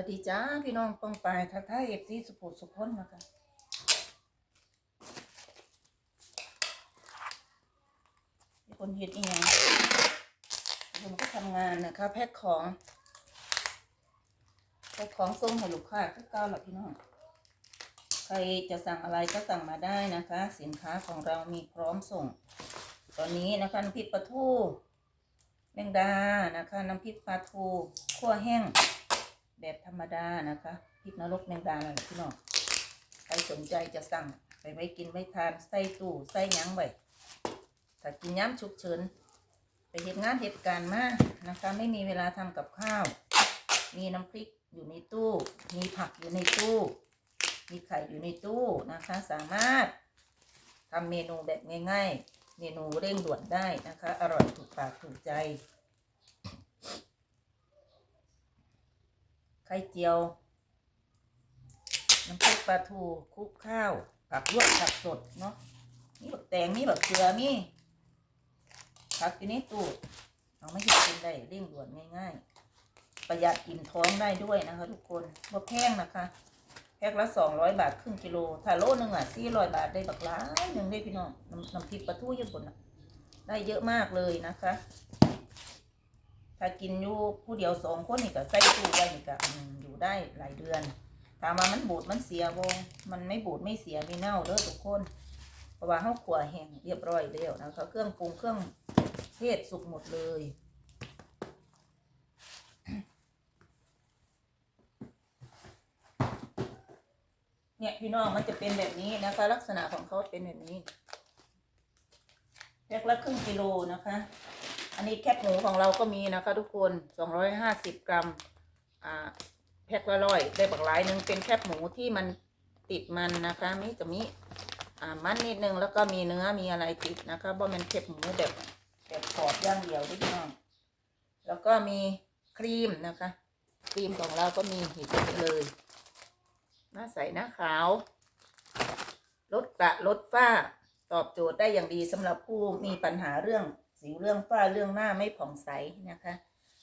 วัสดีจ้าพี่น้องปองปายทักทายเอฟซีสุโขสุพนนะคะมีคนเฮ็ดอีหยังผมก็ทำงานนะคะ แพ็คของ แพ็คของส่งให้ลูกค้าคือเก้าหรอพี่น้อง ใครจะสั่งอะไรก็สั่งมาได้นะคะ สินค้าของเรามีพร้อมส่ง ตอนนี้นะคะน้ำพริกปลาทูแมงดานะคะ น้ำพริกปลาทูคั่วแห้ง แบบธรรมดานะคะพริกนรกแมงดาเลยพี่น้องใครสนใจจะสั่งไปไว้กินไว้ทานใส่ตู้ใส่ยั้งไว้ถ้ากินย้ำฉุกเฉินไปเหตุงานเหตุการณ์มานะคะ ไม่มีเวลาทำกับข้าว มีน้ำพริกอยู่ในตู้ มีผักอยู่ในตู้ มีไข่อยู่ในตู้นะคะ สามารถทำเมนูแบบง่าย ๆ เมนูเร่งด่วนได้นะคะ อร่อยถูกปากถูกใจ ไข่เจียว น้ำพริกปลาทูคลุกข้าวกับลวกผักสดเนาะมีแบักแตงมีแบักเขือมีผักอยู่ในตู้เอาไม่ใช่กินได้เร่งด่วนง่าย ๆ ประหยัดอิ่มท้องได้ด้วยนะคะ ทุกคนบ่แพงนะคะแพ็คละสองร้อยบาทครึ่งกิโล ถ้าโลนึงอะสี่ร้อยบาทได้บักหลายหนึ่งได้พี่น้องน้ำน้ำพริกปลาทูญี่ปุ่นอะ ได้เยอะมากเลยนะคะ ถ้ากินอยู่ผู้เดียวสองคนนี่ก็ใส่ตู้ไว้นี่ก็อืมอยู่ได้หลายเดือนถามว่ามันบูดมันเสียบ่มันไม่บูดไม่เสียไม่เน่าเด้อทุกคนเพราะว่าเฮาขัวแห้งเรียบร้อยแล้วนะคะเครื่องปรุงเครื่องเทศสุกหมดเลยเนี่ยพี่น้องมันจะเป็นแบบนี้นะคะ ลักษณะของเขาเป็นแบบนี้แพ็คละครึ่งกิโลนะคะ อันนี้แคบหมูของเราก็มีนะคะทุกคนสองร้อยห้าสิบกรัม อ่าแพ็คละร้อยได้บักหลายหนึ่งเป็นแคบหมูที่มันติดมันนะคะมีจะมีอ่ามันนิดนึงแล้วก็มีเนื้อมีอะไรติดนะคะบ่มันแคบหมูแบบแบบขอบย่างเดียวด้วยพี่น้องแล้วก็มีครีมนะคะ ครีมของเราก็มีหิดเลยหน้าใสหน้าขาวลดกระลดฝ้า ตอบโจทย์ได้อย่างดีสำหรับผู้มีปัญหาเรื่อง สิวเรื่องฝ้าเรื่องหน้าไม่ผ่องใสนะคะ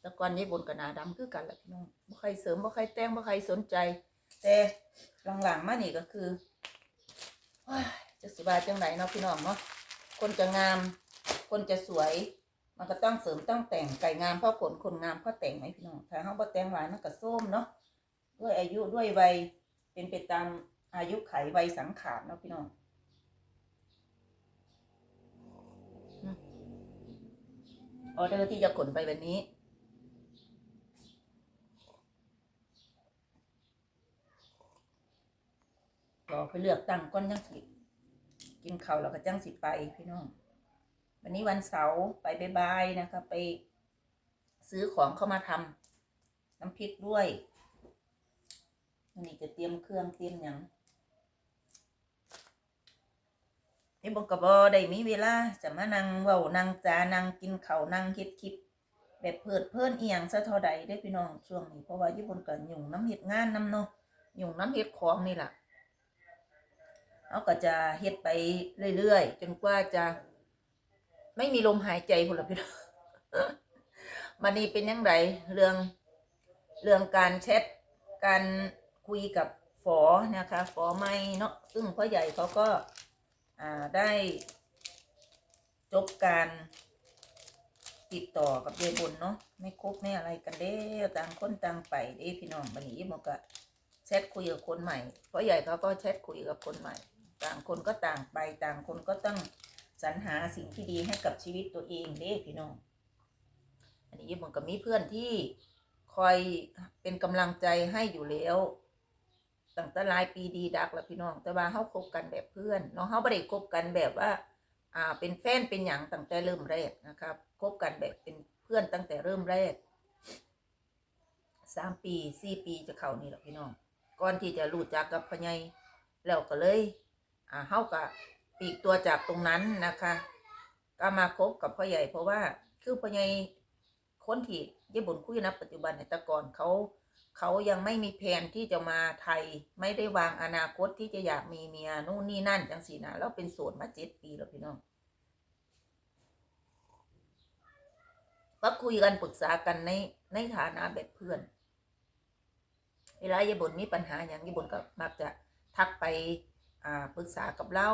แต่ก่อนนี้บนกระนาดำคือกันแหละพี่น้องบ่ใครเสริมบ่ใครแต่งบ่ใครสนใจ แต่หลังๆมานี่ก็คือว้าจะสบายจังไหนเนาะพี่น้องเนาะคนจะงาม คนจะสวย มันก็ต้องเสริมต้องแต่งไก่งามเพราะขนคนงามเพราะแต่งไหมพี่น้องถ้าเฮาบ่แต่งหลายมันก็ส้มเนาะด้วยอายุด้วยวัยเป็นไปตามอายุไขวัยสังขารเนาะพี่น้อง ออเดอร์ที่จะขนไปวันนี้รอไปเลือกตั้งก้อนจังสิกินข้าวแล้วก็จังสิไปพี่น้อง วันนี้วันเสาร์ไปบายๆนะคะไปซื้อของเข้ามาทำน้ำพริกด้วยวันนี้จะเตรียมเครื่องเตรียมหยัง ไอ้บอกกบอได้มีเวลาจะมานั่งเว้านั่งจานั่งกินเขานั่งเฮ็ดคลิปแบบเพิดเพลินเอียงซะเท่าใดได้พี่น้องช่วงนี้เพราะว่าญี่ปุ่นก็ยุ่งน้ำเฮ็ดงานน้ำเนาะยุ่งน้ำเฮ็ดของนี่แหละเขาก็จะเฮ็ดไปเรื่อยๆจนกว่าจะ ไม่มีลมหายใจคนละพี่น้องมันนี่เป็นยังไงเรื่องเรื่องการแชทการคุยกับฝอนะคะฝอไม่เนาะซึ่งพ่อใหญ่เขาก็ ได้จบการติดต่อกับยายบุญเนาะไม่คบไม่อะไรกันเด้ต่างคนต่างไปเด้พี่น้องบันนี้มันก็แชทคุยกับคนใหม่ เพราะใหญ่เขาก็แชทคุยกับคนใหม่ ต่างคนก็ต่างไปต่างคนก็ต้องสรรหาสิ่งที่ดีให้กับชีวิตตัวเองเด้พี่น้อง อันนี้มันก็มีเพื่อนที่คอยเป็นกำลังใจให้อยู่แล้ว ตั้งแต่หลายปีดีดักแล้วพี่น้อง แต่ว่าเขาคบกันแบบเพื่อนเนาะเขาไม่ได้คบกันแบบว่า อ่า เป็นแฟนเป็นหยังตั้งแต่เริ่มแรกนะครับคบกันแบบเป็นเพื่อนตั้งแต่เริ่มแรกสามปีสี่ปีจะเข้านี่แหละพี่น้อง ก่อนที่จะรู้จักกับพญายแล้วก็เลย อ่าเฮาก็ปีกตัวจากตรงนั้นนะคะ ก็มาคบกับพ่อใหญ่เพราะว่าคือพ่อใหญ่คนที่ญี่ปุ่นคุยนะปัจจุบันในยแต่ก่อนเขา เขายังไม่มีแผนที่จะมาไทย ไม่ได้วางอนาคตที่จะอยากมีเมียนู่นนี่นั่นจังสีนะแล้วเป็นโสดมาเจ็ดปีแล้วพี่น้องก็คุยกันปรึกษากันในในฐานะแบบเพื่อน เวลายายบนมีปัญหาอย่างยายบนก็มักจะทักไปอ่าปรึกษากับเรา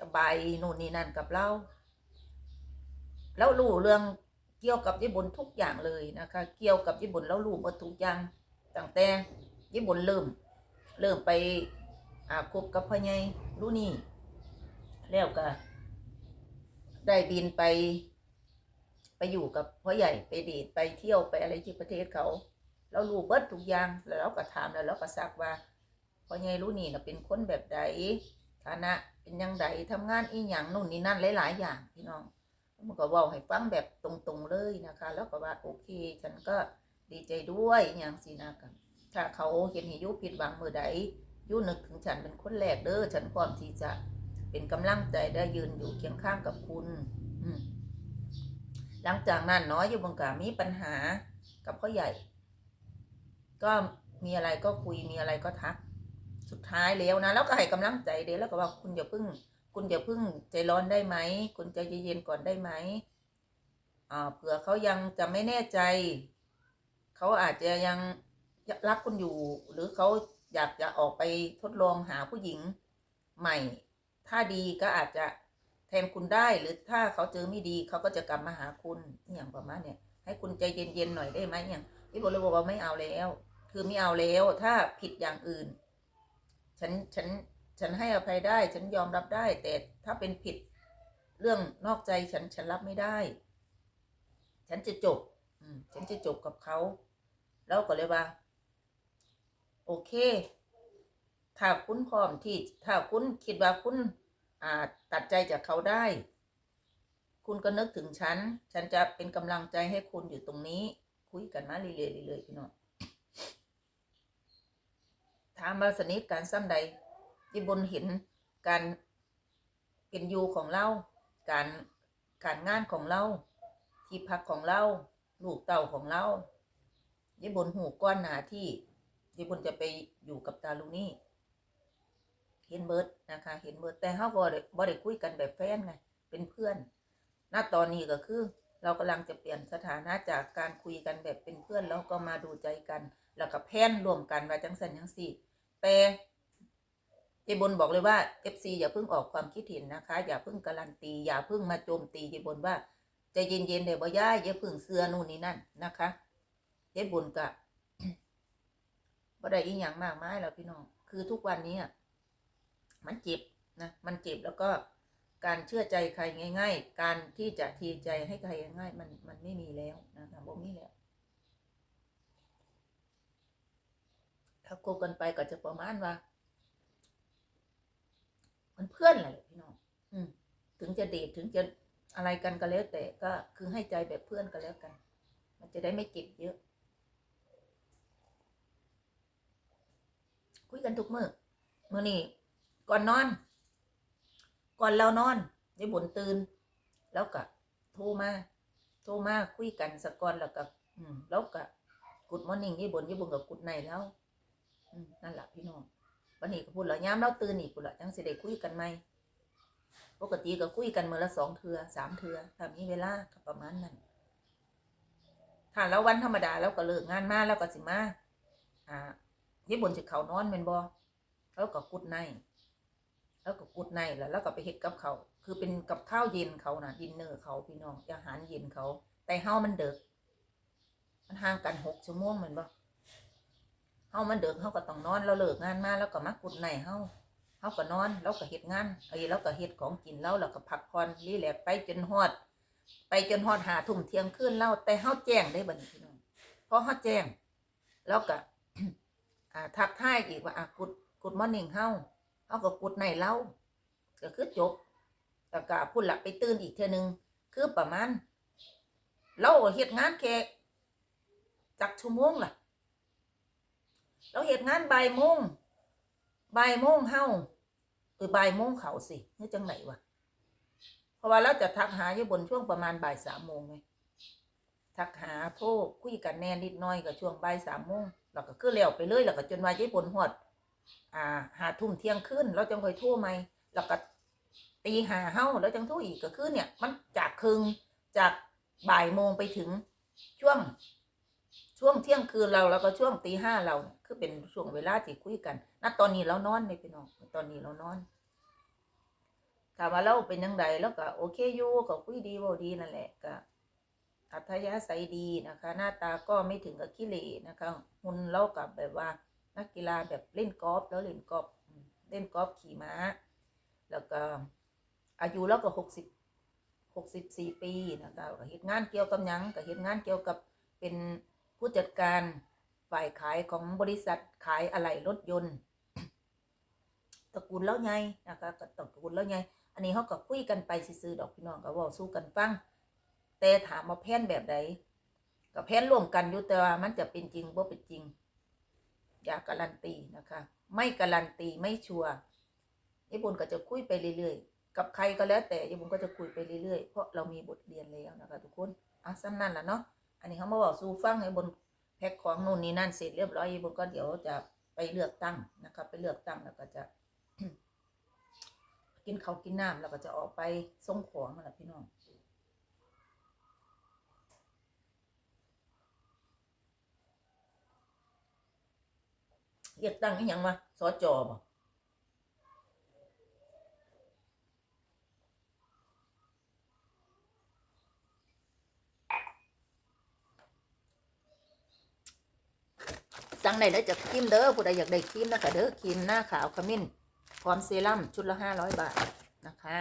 ระบายนู่นนี่นั่นกับเราแล้วรู้เรื่องเกี่ยวกับยายบนทุกอย่างเลยนะคะ เกี่ยวกับยายบนแล้วรู้หมดทุกอย่าง ตั้งแต่ยายบนเริ่ม เริ่มไปอาคบกับพ่อใหญ่รู้นี่ แล้วก็ ได้บินไป ไปอยู่กับพ่อใหญ่ไปเดทไปเที่ยวไปอะไรที่ประเทศเขา เรารู้เบิดทุกอย่างแล้วเราก็ถามแล้วเราก็ซักว่าพ่อใหญ่รู้นี่นะเป็นคนแบบใดฐานะเป็นยังไงทำงานอีหยังนู่นนี่นั่นหลาย ๆ อย่างพี่น้องมันก็ว่าให้ฟังแบบตรงๆเลยนะคะ แล้วก็ว่าโอเค ฉันก็ ดีใจด้วยอย่างสินะกันถ้าเขาเห็นให้ยุผิดหวังมือใดยุนึกถึงฉันเป็นคนแรกเด้อฉันพร้อมที่จะเป็นกำลังใจได้ยืนอยู่เคียงข้างกับคุณหลังจากนั้นเนาะอยู่บงกามีปัญหากับพ่อใหญ่ ก็มีอะไรก็คุยมีอะไรก็ทัก สุดท้ายแล้วนะแล้วก็ให้กำลังใจเดยวแล้วก็ว่าคุณอย่าพิ่ง คุณอย่าพิ่งใจร้อนได้ไหมคุณใจเย็นๆก่อนได้ไหมอ่าเผื่อเขายังจะไม่แน่ใจ เขาอาจจะยังรักคุณอยู่ หรือเขาอยากจะออกไปทดลองหาผู้หญิงใหม่ ถ้าดีก็อาจจะแทนคุณได้หรือถ้าเขาเจอไม่ดีเขาก็จะกลับมาหาคุณอย่างประมาณเนี่ยให้คุณใจเย็นๆหน่อยได้ไหมอย่างพี่บอกเลยบอกว่าไม่เอาแล้ว คือไม่เอาแล้ว ถ้าผิดอย่างอื่น ฉันฉันฉันให้อภัยได้ ฉันยอมรับได้ แต่ถ้าเป็นผิดเรื่องนอกใจฉันฉันรับไม่ได้ ฉันจะจบ ฉันจะจบกับเขา แล้วก็เลยว่า โอเค ถ้าคุณพร้อมที่ ถ้าคุณคิดว่าคุณอาตัดใจจากเขาได้ คุณก็นึกถึงฉัน ฉันจะเป็นกำลังใจให้คุณอยู่ตรงนี้ คุยกันมาเรื่อยๆพี่น้องถามว่าสนิทการซ้ำใดที่บนเห็นการเป็นอยู่ของเรา การการงานของเรา ที่พักของเรา ลูกเต่าของเรายี่บนหูก้อนหนาที่ยี่บนจะไปอยู่กับตาลูนี่เห็นเบิร์ดนะคะ เห็นเบิร์ดแต่เขาบ่ได้บ่ได้คุยกันแบบแฟนไงเป็นเพื่อนณตอนนี้ก็คือ เรากำลังจะเปลี่ยนสถานะจากการคุยกันแบบเป็นเพื่อนแล้วก็มาดูใจกัน แล้วก็แพนรวมกันว่าจังสันจังสี่แต่เจบนบอกเลยว่า FC อย่าเพิ่งออกความคิดเห็นนะคะ อย่าเพิ่งการันตี อย่าเพิ่งมาโจมตีเจบนว่า ใจเย็นๆเดี๋ยวบ่ย่าอย่าพิ่งเสื้อนู่นนี่นั่นนะคะเจบนกะบ่ได้อีหยังมากมายแล้วพี่น้อง คือทุกวันนี้อะมันเจ็บนะ มันเจ็บแล้วก็การเชื่อใจใครง่าย ๆ การที่จะทีใจให้ใครง่ายมันมันไม่มีแล้วนะคะบ่มีแล้วถ้าคบกันไปก็จะประมาณว่ามันเพื่อนแหละพี่น้อง อืม ถึงจะเดทถึงจะ อะไรกันก็แล้วแต่ก็คือให้ใจแบบเพื่อนก็แล้วกัน มันจะได้ไม่เจ็บเยอะ คุยกันทุกมือมื่อนี้ก่อนนอน ก่อนเรานอนยายบุญตื่น แล้วก็โทรมาโทรมาคุยกันสักก่อนแล้วก็อืมแล้วก็กุดมอร์นิ่งยายบุญยายบุญกับกุดในแล้วนั่นแหละพี่น้องวันนี้ก็พูดแล้วย้ำเราตื่นนี่พูดและจังสิได้คุยกันไหม ปกติก็คุยกันมือละสองเทือสามเทือถ้ามีเวลาก็ประมาณนั้นถ้าแล้ววันธรรมดาแล้วก็เลิกงานมาแล้วก็สิมาอ่ายายบุญสิเขานอนเป็นบ่แล้วก็กุดในแล้วก็กุดในแล้วแล้วก็ไปเฮ็ดกับเขาคือเป็นกับข้าวเย็นเขานะดินเนอร์เขาพี่น้องอาหารเย็นเขา แต่เฮามันเด็กมันห่างกันหกชั่วโมงเหมือนบ่เฮามันเด็กเฮาก็ต้องนอนเราเลิกงานมาแล้วก็มากุดในเฮา เฮาก็นอนแล้วก็เฮ็ดงานเอ้ยแล้วก็เฮ็ดของกินแล้วแล้วก็พักผ่อนรีแลกไปจนฮอด ไปจนฮอดหาทุ่มเที่ยงคืนแล้วแต่เฮาแจ้งได้บัดนี้พี่น้องพอเฮาแจ้งแล้วก็อ่าทักทายอีกว่าอะกุดกุดมอร์นิ่งเฮาเฮาก็กุดในเล่าก็คือจบแต่ก็พุ่นละไปตื่นอีกเทื่อนึงคือประมาณเราเฮ็ดงานแค่จักชั่วโมงล่ะ เราเฮ็ดงานบ่ายโมงบ่ายโมงเฮา เออบ่ายโมงเขาสินี่จังไหนวะเพราะว่าเราจะทักหาอยู่บนช่วงประมาณบ่ายสามโมงไงทักหาโทรคุยกันแน่นิดหน้อยก็ช่วงบ่ายสามโมงแล้วก็คือแล้วไปเลยแล้วก็จนว่าญี่ปนฮอดอ่าหาทุ่มเที่ยงคืนเราจังคอยโทรไหมแล้วก็ตีหาเฮาแล้วจังโทรอีกก็คือเนี่ย มันจากครึ่งจากบ่ายโมงไปถึงช่วง ช่วงเที่ยงคืนเราแล้วก็ช่วงตีห้าเราคือเป็นช่วงเวลาที่คุยกันณตอนนี้เรานอนเลยพี่น้องตอนนี้เรานอนถามว่าเราเป็นยังไงแล้วก็โอเคอยู่ก็คุยดีว่าดีนั่นแหละก็อัธยาศัยดีนะคะ หน้าตาก็ไม่ถึงกับขี้เหร่นะคะหุ่นเรากับแบบว่า นักกีฬาแบบเล่นกอล์ฟแล้วเล่นกอล์ฟอืมเล่นกอล์ฟขี่ม้า แล้วก็อายุแล้วก็หกสิบหกสิบสี่ปีนะคะเฮ็ดงานเกี่ยวกับหยังก็เฮ็ดงานเกี่ยวกับเป็น ผู้จัดการฝ่ายขายของบริษัทขายอะไหล่รถยนต์ตระกูลเล่าไงนะคะตระกูลเล่าไงอันนี้เขาก็คุยกันไปซื่อดอกพี่น้องก็เว่าสู้กันฟังแต่ถามว่าแผนแบบใดก็แผนร่วมกันอยู่แต่ว่ามันจะเป็นจริงบ่เป็นจริง อย่าการันตีนะคะ ไม่การันตีไม่ชัวร์ญี่ปุ่นก็จะคุยไปเรื่อยๆ กับใครก็แล้วแต่ญี่ปุ่นก็จะคุยไปเรื่อยๆ เพราะเรามีบทเรียนแล้วนะคะทุกคนอะสั้นนั่นแหละเนาะ อันนี้เขามาบอกสู้ฟังให้บนแพ็คของนู่นนี่นั่นเสร็จเรียบร้อยญี่ปุ่นก็เดี๋ยวจะไปเลือกตั้งนะคะไปเลือกตั้งแล้วก็จะ กินข้าวกินน้ำแล้วก็จะออกไปส่งของนั่นแหละพี่น้องเรียกตั้งยังวะสอจอบ่สั่ งได้แล้วจากครีมเด้อผู้ใดอยากได้ครีมนะคะเด้อครีมหน้าขาวขมิ้นพร้อมเซรั่มชุดละห้าร้อยบาทนะคะ